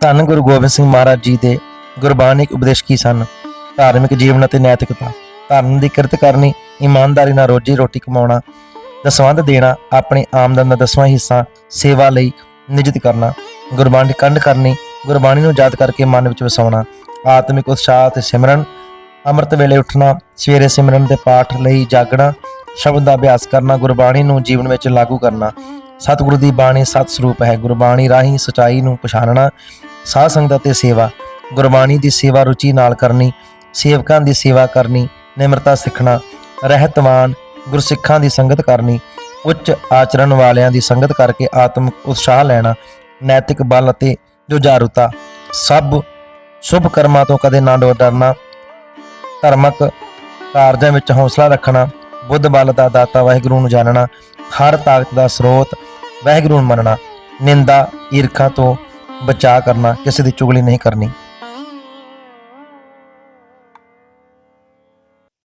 ਧੰਨ ਗੁਰੂ ਗੋਬਿੰਦ ਸਿੰਘ ਮਹਾਰਾਜ ਜੀ ਦੇ ਗੁਰਬਾਣਿਕ ਉਪਦੇਸ਼ ਕੀ ਸਨ। ਧਾਰਮਿਕ ਜੀਵਨ ਅਤੇ ਨੈਤਿਕਤਾ ਧਰਮ ਦੀ ਕਿਰਤ ਕਰਨੀ, ਇਮਾਨਦਾਰੀ ਨਾਲ ਰੋਜੀ ਰੋਟੀ ਕਮਾਉਣਾ ਦਸਵੰਧ ਦੇਣਾ, ਆਪਣੀ ਆਮਦਨ ਦਾ ਦਸਵਾਂ ਹਿੱਸਾ ਸੇਵਾ ਲਈ ਨਿਯਤ ਕਰਨਾ, ਗੁਰਬਾਣੀ ਕੰਡ ਕਰਨੀ, ਗੁਰਬਾਣੀ ਨੂੰ ਯਾਦ ਕਰਕੇ ਮਨ ਵਿੱਚ ਵਸਾਉਣਾ, ਆਤਮਿਕ ਉਤਸ਼ਾਹ ਅਤੇ ਸਿਮਰਨ, ਅੰਮ੍ਰਿਤ ਵੇਲੇ ਉੱਠਣਾ, ਸਵੇਰੇ ਸਿਮਰਨ ਦੇ ਪਾਠ ਲਈ ਜਾਗਣਾ, ਸ਼ਬਦ ਦਾ ਅਭਿਆਸ ਕਰਨਾ, ਗੁਰਬਾਣੀ ਨੂੰ ਜੀਵਨ ਵਿੱਚ ਲਾਗੂ ਕਰਨਾ। ਸਤਿਗੁਰੂ ਦੀ ਬਾਣੀ ਸਤ ਸਰੂਪ ਹੈ। ਗੁਰਬਾਣੀ ਰਾਹੀਂ ਸਚਾਈ ਨੂੰ ਪਛਾਣਨਾ ਸਾਧ ਸੰਗਤ ਅਤੇ ਸੇਵਾ, ਗੁਰਬਾਣੀ ਦੀ ਸੇਵਾ ਰੁਚੀ ਨਾਲ ਕਰਨੀ, ਸੇਵਕਾਂ ਦੀ ਸੇਵਾ ਕਰਨੀ, ਨਿਮਰਤਾ ਸਿੱਖਣਾ, ਰਹਿਤਵਾਨ ਗੁਰਸਿੱਖਾਂ ਦੀ ਸੰਗਤ ਕਰਨੀ, ਉੱਚ ਆਚਰਣ ਵਾਲਿਆਂ ਦੀ ਸੰਗਤ ਕਰਕੇ ਆਤਮਿਕ ਉਤਸ਼ਾਹ ਲੈਣਾ, ਨੈਤਿਕ ਬਲ ਅਤੇ ਜੁਝਾਰੂਤਾ, ਸਭ ਸ਼ੁਭ ਕਰਮਾਂ ਤੋਂ ਕਦੇ ਨਾ ਡੋ ਡਰਨਾ, ਧਰਮਕ ਕਾਰਜਾਂ ਵਿੱਚ ਹੌਸਲਾ ਰੱਖਣਾ, ਬੁੱਧ ਬਲ ਦਾ ਦਾਤਾ ਵਾਹਿਗੁਰੂ ਨੂੰ ਜਾਣਨਾ, ਹਰ ਤਾਕਤ ਦਾ ਸਰੋਤ ਵਾਹਿਗੁਰੂ ਨੂੰ ਮੰਨਣਾ, ਨਿੰਦਾ ਈਰਖਾ ਤੋਂ ਬਚਾ ਕਰਨਾ ਕਿਸੇ ਦੀ ਚੁਗਲੀ ਨਹੀਂ ਕਰਨੀ।